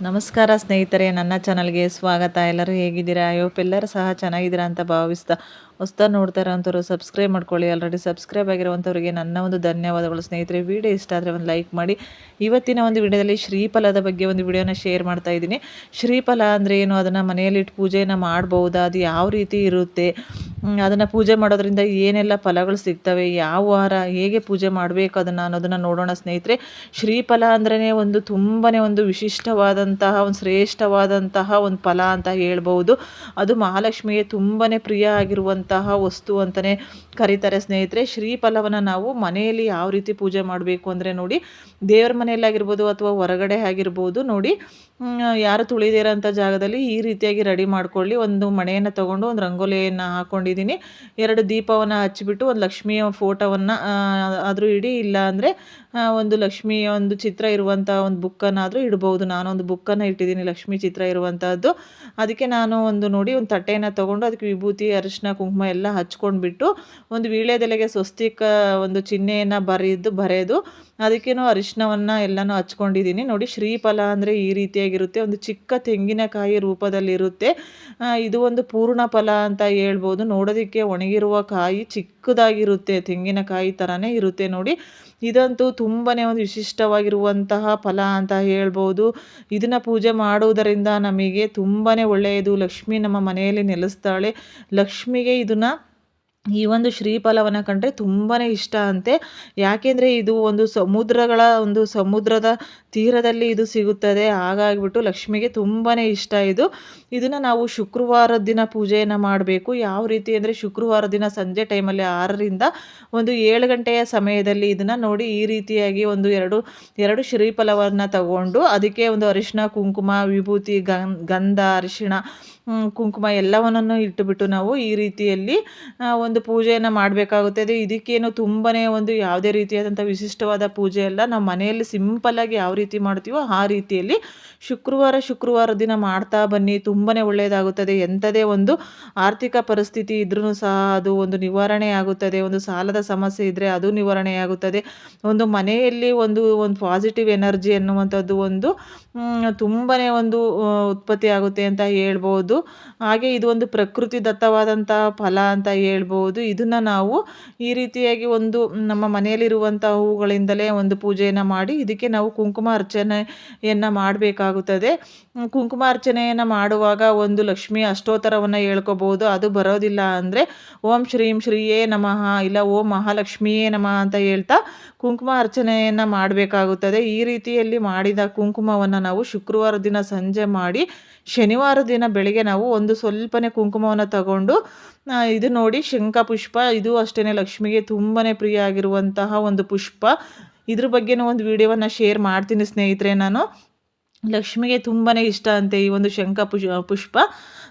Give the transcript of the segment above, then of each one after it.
ನಮಸ್ಕಾರ ಸ್ನೇಹಿತರೆ ನನ್ನ ಚಾನಲ್ಗೆ ಸ್ವಾಗತ. ಎಲ್ಲರೂ ಹೇಗಿದ್ದೀರಾ? ಅಯ್ಯೋಪ್ ಎಲ್ಲರೂ ಸಹ ಚೆನ್ನಾಗಿದ್ದೀರಾ ಅಂತ ಭಾವಿಸ್ತಾ ಹೊಸ್ತಾ ನೋಡ್ತಾ ಇರೋಂಥವ್ರು ಸಬ್ಸ್ಕ್ರೈಬ್ ಮಾಡ್ಕೊಳ್ಳಿ. ಆಲ್ರೆಡಿ ಸಬ್ಸ್ಕ್ರೈಬ್ ಆಗಿರುವಂಥವ್ರಿಗೆ ನನ್ನ ಒಂದು ಧನ್ಯವಾದಗಳು ಸ್ನೇಹಿತರೆ. ವಿಡಿಯೋ ಇಷ್ಟ ಆದರೆ ಒಂದು ಲೈಕ್ ಮಾಡಿ. ಇವತ್ತಿನ ಒಂದು ವಿಡಿಯೋದಲ್ಲಿ ಶ್ರೀಫಲದ ಬಗ್ಗೆ ಒಂದು ವಿಡಿಯೋನ ಶೇರ್ ಮಾಡ್ತಾ ಇದ್ದೀನಿ. ಶ್ರೀಫಲ ಅಂದರೆ ಏನು? ಅದನ್ನು ಮನೆಯಲ್ಲಿಟ್ಟು ಪೂಜೆಯನ್ನು ಮಾಡ್ಬೋದಾ? ಅದು ಯಾವ ರೀತಿ ಇರುತ್ತೆ? ಅದನ್ನು ಪೂಜೆ ಮಾಡೋದ್ರಿಂದ ಏನೆಲ್ಲ ಫಲಗಳು ಸಿಗ್ತವೆ? ಯಾವ ವಾರ ಹೇಗೆ ಪೂಜೆ ಮಾಡಬೇಕು ಅದನ್ನು ಅನ್ನೋದನ್ನು ನೋಡೋಣ ಸ್ನೇಹಿತರೆ. ಶ್ರೀಫಲ ಅಂದ್ರೇ ಒಂದು ತುಂಬಾ ಒಂದು ವಿಶಿಷ್ಟವಾದಂತಹ, ಒಂದು ಶ್ರೇಷ್ಠವಾದಂತಹ ಒಂದು ಫಲ ಅಂತ ಹೇಳ್ಬೋದು ಅದು ಮಹಾಲಕ್ಷ್ಮಿಗೆ ತುಂಬಾ ಪ್ರಿಯ ಆಗಿರುವಂತಹ ವಸ್ತು ಅಂತಲೇ ಕರೀತಾರೆ ಸ್ನೇಹಿತರೆ. ಶ್ರೀಫಲವನ್ನು ನಾವು ಮನೆಯಲ್ಲಿ ಯಾವ ರೀತಿ ಪೂಜೆ ಮಾಡಬೇಕು ಅಂದರೆ ನೋಡಿ ದೇವರ ಮನೆಯಲ್ಲಾಗಿರ್ಬೋದು ಅಥವಾ ಹೊರಗಡೆ ಆಗಿರ್ಬೋದು ನೋಡಿ ಯಾರು ತುಳಿದಿರೋಂಥ ಜಾಗದಲ್ಲಿ ಈ ರೀತಿಯಾಗಿ ರೆಡಿ ಮಾಡ್ಕೊಳ್ಳಿ. ಒಂದು ಮಣೆಯನ್ನು ತಗೊಂಡು ಒಂದು ರಂಗೋಲಿಯನ್ನು ಹಾಕ್ಕೊಂಡಿದ್ದೀನಿ ಎರಡು ದೀಪವನ್ನು ಹಚ್ಚಿಬಿಟ್ಟು ಒಂದು ಲಕ್ಷ್ಮಿಯ ಫೋಟೋವನ್ನು ಆದರೂ ಇಡಿ ಇಲ್ಲ ಅಂದರೆ ಒಂದು ಲಕ್ಷ್ಮಿಯ ಒಂದು ಚಿತ್ರ ಇರುವಂಥ ಒಂದು ಬುಕ್ಕನ್ನಾದರೂ ಇಡ್ಬೋದು. ನಾನೊಂದು ಬುಕ್ಕನ್ನು ಇಟ್ಟಿದ್ದೀನಿ, ಲಕ್ಷ್ಮಿ ಚಿತ್ರ ಇರುವಂಥದ್ದು ಅದಕ್ಕೆ ನಾನು ಒಂದು ನೋಡಿ, ಒಂದು ತಟ್ಟೆಯನ್ನು ತೊಗೊಂಡು ಅದಕ್ಕೆ ವಿಭೂತಿ, ಅರಿಶಿನ, ಕುಂಕುಮ ಎಲ್ಲ ಹಚ್ಕೊಂಡ್ಬಿಟ್ಟು ಒಂದು ವೀಳ್ಯದೆಲೆಗೆ ಸ್ವಸ್ತಿಕ ಒಂದು ಚಿಹ್ನೆಯನ್ನು ಬರೆದು ಬರೆದು ಅದಕ್ಕೇನು ಅರಿಶಿನವನ್ನು ಎಲ್ಲನೂ ಹಚ್ಕೊಂಡಿದ್ದೀನಿ. ನೋಡಿ, ಶ್ರೀಫಲ ಅಂದರೆ ಈ ರೀತಿಯಾಗಿರುತ್ತೆ ಒಂದು ಚಿಕ್ಕ ತೆಂಗಿನಕಾಯಿ ರೂಪದಲ್ಲಿರುತ್ತೆ. ಇದು ಒಂದು ಪೂರ್ಣ ಫಲ ಅಂತ ಹೇಳ್ಬೋದು. ನೋಡೋದಕ್ಕೆ ಒಣಗಿರುವ ಕಾಯಿ ಚಿಕ್ಕದಾಗಿರುತ್ತೆ. ತೆಂಗಿನಕಾಯಿ ಥರನೇ ಇರುತ್ತೆ ನೋಡಿ. ಇದಂತೂ ತುಂಬಾ ಒಂದು ವಿಶಿಷ್ಟವಾಗಿರುವಂತಹ ಫಲ ಅಂತ ಹೇಳ್ಬೋದು. ಇದನ್ನು ಪೂಜೆ ಮಾಡುವುದರಿಂದ ನಮಗೆ ತುಂಬಾ ಒಳ್ಳೆಯದು. ಲಕ್ಷ್ಮಿ ನಮ್ಮ ಮನೆಯಲ್ಲಿ ನೆಲೆಸ್ತಾಳೆ. ಲಕ್ಷ್ಮಿಗೆ ಇದನ್ನು ಈ ಒಂದು ಶ್ರೀಫಲವನ್ನು ಕಂಡ್ರೆ ತುಂಬಾ ಇಷ್ಟ ಅಂತೆ. ಯಾಕೆಂದರೆ ಇದು ಒಂದು ಸಮುದ್ರಗಳ ಒಂದು ಸಮುದ್ರದ ತೀರದಲ್ಲಿ ಇದು ಸಿಗುತ್ತದೆ. ಹಾಗಾಗಿಬಿಟ್ಟು ಲಕ್ಷ್ಮಿಗೆ ತುಂಬಾ ಇಷ್ಟ ಇದು. ಇದನ್ನು ನಾವು ಶುಕ್ರವಾರದ ದಿನ ಪೂಜೆಯನ್ನು ಮಾಡಬೇಕು. ಯಾವ ರೀತಿ ಅಂದರೆ ಶುಕ್ರವಾರ ದಿನ ಸಂಜೆ ಟೈಮಲ್ಲಿ ಆರರಿಂದ ಒಂದು ಏಳು ಗಂಟೆಯ ಸಮಯದಲ್ಲಿ ಇದನ್ನು ನೋಡಿ ಈ ರೀತಿಯಾಗಿ ಒಂದು ಎರಡು ಎರಡು ಶ್ರೀಫಲವನ್ನು ತಗೊಂಡು ಅದಕ್ಕೆ ಒಂದು ಅರಿಶಿಣ, ಕುಂಕುಮ, ವಿಭೂತಿ ಗಂಧ, ಅರಿಶಿಣ ಕುಂಕುಮ ಎಲ್ಲವನ್ನೂ ಇಟ್ಟುಬಿಟ್ಟು ನಾವು ಈ ರೀತಿಯಲ್ಲಿ ಒಂದು ಪೂಜೆಯನ್ನು ಮಾಡಬೇಕಾಗುತ್ತದೆ ಇದಕ್ಕೇನು ತುಂಬನೇ ಒಂದು ಯಾವುದೇ ರೀತಿಯಾದಂಥ ವಿಶಿಷ್ಟವಾದ ಪೂಜೆ ಅಲ್ಲ. ನಾವು ಮನೆಯಲ್ಲಿ ಸಿಂಪಲ್ಲಾಗಿ ಯಾವ ರೀತಿ ಮಾಡ್ತೀವೋ ಆ ರೀತಿಯಲ್ಲಿ ಶುಕ್ರವಾರ ಶುಕ್ರವಾರ ದಿನ ಮಾಡ್ತಾ ಬನ್ನಿ. ತುಂಬನೇ ಒಳ್ಳೆಯದಾಗುತ್ತದೆ ಎಂಥದೇ ಒಂದು ಆರ್ಥಿಕ ಪರಿಸ್ಥಿತಿ ಇದ್ರೂ ಸಹ ಅದು ಒಂದು ನಿವಾರಣೆ ಆಗುತ್ತದೆ. ಒಂದು ಸಾಲದ ಸಮಸ್ಯೆ ಇದ್ದರೆ ಅದು ನಿವಾರಣೆ ಆಗುತ್ತದೆ. ಒಂದು ಮನೆಯಲ್ಲಿ ಒಂದು ಒಂದು ಪಾಸಿಟಿವ್ ಎನರ್ಜಿ ಅನ್ನುವಂಥದ್ದು ಒಂದು ತುಂಬನೇ ಒಂದು ಉತ್ಪತ್ತಿ ಆಗುತ್ತೆ ಅಂತ ಹೇಳ್ಬೋದು. ಹಾಗೆ ಇದು ಒಂದು ಪ್ರಕೃತಿ ದತ್ತವಾದಂಥ ಫಲ ಅಂತ ಹೇಳ್ಬೋದು. ಇದನ್ನು ನಾವು ಈ ರೀತಿಯಾಗಿ ಒಂದು ನಮ್ಮ ಮನೆಯಲ್ಲಿರುವಂಥ ಹೂಗಳಿಂದಲೇ ಒಂದು ಪೂಜೆಯನ್ನು ಮಾಡಿ ಇದಕ್ಕೆ ನಾವು ಕುಂಕುಮ ಅರ್ಚನೆಯನ್ನು ಮಾಡಬೇಕಾಗುತ್ತದೆ. ಕುಂಕುಮ ಅರ್ಚನೆಯನ್ನು ಮಾಡುವಾಗ ಒಂದು ಲಕ್ಷ್ಮಿ ಅಷ್ಟೋತ್ತರವನ್ನು ಹೇಳ್ಕೋಬೋದು. ಅದು ಬರೋದಿಲ್ಲ ಅಂದರೆ ಓಂ ಶ್ರೀಂ ಶ್ರೀಯೇ ನಮಃ ಇಲ್ಲ ಓಂ ಮಹಾಲಕ್ಷ್ಮಿಯೇ ನಮಃ ಅಂತ ಹೇಳ್ತಾ ಕುಂಕುಮ ಅರ್ಚನೆಯನ್ನು ಮಾಡಬೇಕಾಗುತ್ತದೆ. ಈ ರೀತಿಯಲ್ಲಿ ಮಾಡಿದ ಕುಂಕುಮವನ್ನು ನಾವು ಶುಕ್ರವಾರ ದಿನ ಸಂಜೆ ಮಾಡಿ ಶನಿವಾರ ದಿನ ಬೆಳಿಗ್ಗೆ ನಾವು ಒಂದು ಸ್ವಲ್ಪನೇ ಕುಂಕುಮವನ್ನು ತಗೊಂಡು ಇದು ನೋಡಿ ಶಂಖ ಪುಷ್ಪ, ಇದು ಅಷ್ಟೇ ಲಕ್ಷ್ಮಿಗೆ ತುಂಬಾ ಪ್ರಿಯ ಆಗಿರುವಂತಹ ಒಂದು ಪುಷ್ಪ. ಇದ್ರ ಬಗ್ಗೆನೂ ಒಂದು ವಿಡಿಯೋವನ್ನು ಶೇರ್ ಮಾಡ್ತೀನಿ ಸ್ನೇಹಿತರೆ ನಾನು. ಲಕ್ಷ್ಮಿಗೆ ತುಂಬಾ ಇಷ್ಟ ಅಂತೆ ಈ ಒಂದು ಶಂಖ ಪುಷ್ ಪುಷ್ಪ.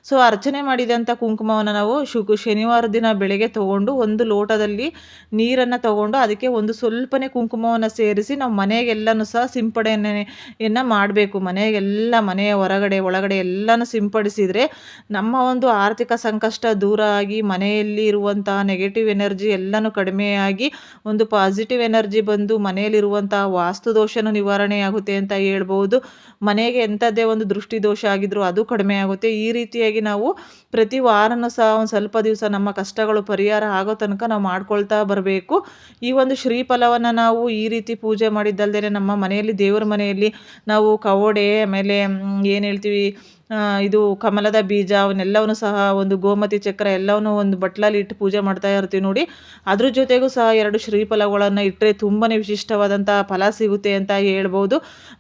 ಸೊ ಅರ್ಚನೆ ಮಾಡಿದಂಥ ಕುಂಕುಮವನ್ನು ನಾವು ಶುಕ್ ಶನಿವಾರ ದಿನ ಬೆಳಗ್ಗೆ ತೊಗೊಂಡು ಒಂದು ಲೋಟದಲ್ಲಿ ನೀರನ್ನು ತೊಗೊಂಡು ಅದಕ್ಕೆ ಒಂದು ಸ್ವಲ್ಪನೇ ಕುಂಕುಮವನ್ನು ಸೇರಿಸಿ ನಾವು ಮನೆಗೆಲ್ಲನೂ ಸಹ ಸಿಂಪಡಣೆಯನ್ನು ಮಾಡಬೇಕು. ಮನೆಗೆಲ್ಲ, ಮನೆಯ ಹೊರಗಡೆ, ಒಳಗಡೆ ಎಲ್ಲನೂ ಸಿಂಪಡಿಸಿದರೆ ನಮ್ಮ ಒಂದು ಆರ್ಥಿಕ ಸಂಕಷ್ಟ ದೂರ ಆಗಿ ಮನೆಯಲ್ಲಿ ಇರುವಂತಹ ನೆಗೆಟಿವ್ ಎನರ್ಜಿ ಎಲ್ಲನೂ ಕಡಿಮೆಯಾಗಿ ಒಂದು ಪಾಸಿಟಿವ್ ಎನರ್ಜಿ ಬಂದು ಮನೆಯಲ್ಲಿರುವಂತಹ ವಾಸ್ತು ದೋಷನೂ ನಿವಾರಣೆಯಾಗುತ್ತೆ ಅಂತ ಹೇಳ್ಬೋದು. ಮನೆಗೆ ಎಂಥದ್ದೇ ಒಂದು ದೃಷ್ಟಿ ದೋಷ ಆಗಿದ್ರು ಅದು ಕಡಿಮೆ ಆಗುತ್ತೆ. ಈ ರೀತಿಯಾಗಿ ನಾವು ಪ್ರತಿ ವಾರನೂ ಸಹ ಒಂದು ಸ್ವಲ್ಪ ದಿವಸ ನಮ್ಮ ಕಷ್ಟಗಳು ಪರಿಹಾರ ಆಗೋ ತನಕ ನಾವು ಮಾಡ್ಕೊಳ್ತಾ ಬರಬೇಕು. ಈ ಒಂದು ಶ್ರೀಫಲವನ್ನು ನಾವು ಈ ರೀತಿ ಪೂಜೆ ಮಾಡಿದ್ದಲ್ಲದೆ ನಮ್ಮ ಮನೆಯಲ್ಲಿ, ದೇವರ ಮನೆಯಲ್ಲಿ ನಾವು ಕವಡೆ, ಆಮೇಲೆ ಏನು ಹೇಳ್ತೀವಿ ಇದು ಕಮಲದ ಬೀಜ ಅವನ್ನೆಲ್ಲವನ್ನು ಸಹ ಒಂದು ಗೋಮತಿ ಚಕ್ರ ಎಲ್ಲವನ್ನೂ ಒಂದು ಬಟ್ಲಲ್ಲಿ ಇಟ್ಟು ಪೂಜೆ ಮಾಡ್ತಾ ಇರ್ತೀವಿ ನೋಡಿ. ಅದ್ರ ಜೊತೆಗೂ ಸಹ ಎರಡು ಶ್ರೀಫಲಗಳನ್ನು ಇಟ್ಟರೆ ತುಂಬಾ ವಿಶಿಷ್ಟವಾದಂಥ ಫಲ ಸಿಗುತ್ತೆ ಅಂತ ಹೇಳ್ಬೋದು.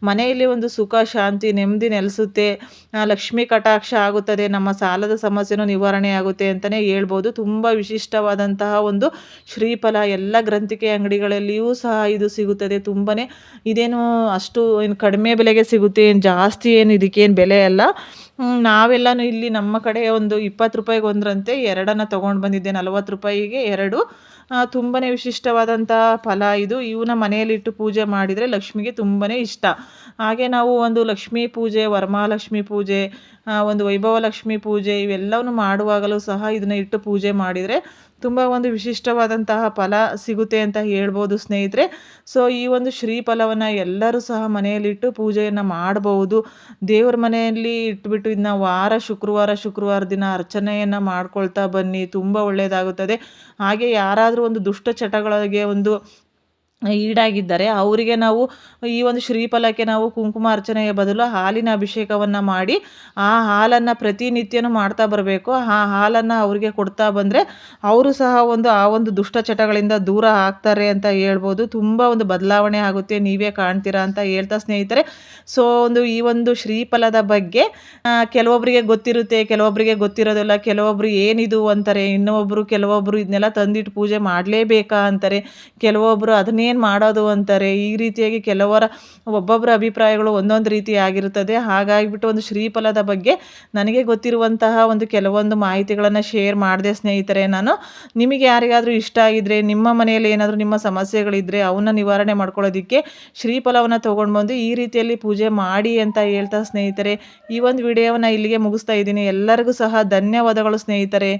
ಮನೆಯಲ್ಲಿ ಒಂದು ಸುಖ ಶಾಂತಿ ನೆಮ್ಮದಿ ನೆಲೆಸುತ್ತೆ. ಲಕ್ಷ್ಮಿ ಕಟಾಕ್ಷ ಆಗುತ್ತದೆ. ನಮ್ಮ ಸಾಲದ ಸಮಸ್ಯೆನೂ ನಿವಾರಣೆ ಆಗುತ್ತೆ ಅಂತಲೇ ಹೇಳ್ಬೋದು. ತುಂಬ ವಿಶಿಷ್ಟವಾದಂತಹ ಒಂದು ಶ್ರೀಫಲ ಎಲ್ಲ ಗ್ರಂಥಿಕೆ ಅಂಗಡಿಗಳಲ್ಲಿಯೂ ಸಹ ಇದು ಸಿಗುತ್ತದೆ ತುಂಬಾ ಇದೇನು ಅಷ್ಟು ಏನು ಕಡಿಮೆ ಬೆಲೆಗೆ ಸಿಗುತ್ತೆ, ಏನು ಜಾಸ್ತಿ ಏನು ಇದಕ್ಕೇನು ಬೆಲೆ ಅಲ್ಲ. ನಾವೆಲ್ಲನೂ ಇಲ್ಲಿ ನಮ್ಮ ಕಡೆ ಒಂದು ಇಪ್ಪತ್ತು ರೂಪಾಯಿಗೆ ಒಂದರಂತೆ, ಎರಡನ್ನು ತೊಗೊಂಡು ಬಂದಿದ್ದೆ, ನಲ್ವತ್ತು ರೂಪಾಯಿಗೆ ಎರಡು. ತುಂಬಾ ವಿಶಿಷ್ಟವಾದಂಥ ಫಲ ಇದು. ಇವನ್ನ ಮನೆಯಲ್ಲಿಟ್ಟು ಪೂಜೆ ಮಾಡಿದರೆ ಲಕ್ಷ್ಮಿಗೆ ತುಂಬಾ ಇಷ್ಟ. ಹಾಗೆ ನಾವು ಒಂದು ಲಕ್ಷ್ಮೀ ಪೂಜೆ ವರಮಹಾಲಕ್ಷ್ಮಿ ಪೂಜೆ ಒಂದು ವೈಭವ ಲಕ್ಷ್ಮಿ ಪೂಜೆ ಇವೆಲ್ಲವನ್ನು ಮಾಡುವಾಗಲೂ ಸಹ ಇದನ್ನ ಇಟ್ಟು ಪೂಜೆ ಮಾಡಿದರೆ ತುಂಬ ಒಂದು ವಿಶಿಷ್ಟವಾದಂತಹ ಫಲ ಸಿಗುತ್ತೆ ಅಂತ ಹೇಳ್ಬೋದು ಸ್ನೇಹಿತರೆ. ಸೊ ಈ ಒಂದು ಶ್ರೀಫಲವನ್ನು ಎಲ್ಲರೂ ಸಹ ಮನೆಯಲ್ಲಿಟ್ಟು ಪೂಜೆಯನ್ನು ಮಾಡಬಹುದು ದೇವ್ರ ಮನೆಯಲ್ಲಿ ಇಟ್ಬಿಟ್ಟು ಇದನ್ನ ವಾರ ಶುಕ್ರವಾರ ಶುಕ್ರವಾರ ದಿನ ಅರ್ಚನೆಯನ್ನು ಮಾಡ್ಕೊಳ್ತಾ ಬನ್ನಿ. ತುಂಬ ಒಳ್ಳೆಯದಾಗುತ್ತದೆ ಹಾಗೆ ಯಾರಾದರೂ ಒಂದು ದುಷ್ಟ ಚಟಗಳಿಗೆ ಒಂದು ಈಡಾಗಿದ್ದರೆ. ಅವರಿಗೆ ನಾವು ಈ ಒಂದು ಶ್ರೀಫಲಕ್ಕೆ ನಾವು ಕುಂಕುಮ ಅರ್ಚನೆಯ ಬದಲು ಹಾಲಿನ ಅಭಿಷೇಕವನ್ನು ಮಾಡಿ ಆ ಹಾಲನ್ನು ಪ್ರತಿನಿತ್ಯನೂ ಮಾಡ್ತಾ ಬರಬೇಕು. ಆ ಹಾಲನ್ನು ಅವರಿಗೆ ಕೊಡ್ತಾ ಬಂದರೆ ಅವರು ಸಹ ಒಂದು ಆ ಒಂದು ದುಷ್ಟ ಚಟಗಳಿಂದ ದೂರ ಆಗ್ತಾರೆ ಅಂತ ಹೇಳ್ಬೋದು. ತುಂಬ ಒಂದು ಬದಲಾವಣೆ ಆಗುತ್ತೆ. ನೀವೇ ಕಾಣ್ತೀರಾ ಅಂತ ಹೇಳ್ತಾ ಸ್ನೇಹಿತರೆ. ಸೊ ಒಂದು ಈ ಒಂದು ಶ್ರೀಫಲದ ಬಗ್ಗೆ ಕೆಲವೊಬ್ಬರಿಗೆ ಗೊತ್ತಿರುತ್ತೆ ಕೆಲವೊಬ್ಬರಿಗೆ ಗೊತ್ತಿರೋದಿಲ್ಲ ಕೆಲವೊಬ್ಬರು ಏನಿದು ಅಂತಾರೆ ಇನ್ನೊಬ್ಬರು ಕೆಲವೊಬ್ಬರು ಇದನ್ನೆಲ್ಲ ತಂದಿಟ್ಟು ಪೂಜೆ ಮಾಡಲೇಬೇಕಾ ಅಂತಾರೆ ಕೆಲವೊಬ್ಬರು ಅದನ್ನೇ ಏನು ಮಾಡೋದು ಅಂತಾರೆ? ಈ ರೀತಿಯಾಗಿ ಕೆಲವರ ಒಬ್ಬೊಬ್ಬರ ಅಭಿಪ್ರಾಯಗಳು ಒಂದೊಂದು ರೀತಿ ಆಗಿರುತ್ತದೆ. ಹಾಗಾಗಿಬಿಟ್ಟು ಒಂದು ಶ್ರೀಫಲದ ಬಗ್ಗೆ ನನಗೆ ಗೊತ್ತಿರುವಂತಹ ಒಂದು ಕೆಲವೊಂದು ಮಾಹಿತಿಗಳನ್ನು ಶೇರ್ ಮಾಡಿದೆ ಸ್ನೇಹಿತರೆ ನಾನು. ನಿಮಗೆ ಯಾರಿಗಾದರೂ ಇಷ್ಟ ಆಗಿದ್ರೆ, ನಿಮ್ಮ ಮನೆಯಲ್ಲಿ ಏನಾದರೂ ನಿಮ್ಮ ಸಮಸ್ಯೆಗಳಿದ್ದರೆ ಅವನ್ನ ನಿವಾರಣೆ ಮಾಡ್ಕೊಳ್ಳೋದಕ್ಕೆ ಶ್ರೀಫಲವನ್ನು ತೊಗೊಂಡು ಬಂದು ಈ ರೀತಿಯಲ್ಲಿ ಪೂಜೆ ಮಾಡಿ ಅಂತ ಹೇಳ್ತಾ ಸ್ನೇಹಿತರೆ, ಈ ಒಂದು ವಿಡಿಯೋವನ್ನು ಇಲ್ಲಿಗೆ ಮುಗಿಸ್ತಾ ಇದ್ದೀನಿ. ಎಲ್ಲರಿಗೂ ಸಹ ಧನ್ಯವಾದಗಳು ಸ್ನೇಹಿತರೆ.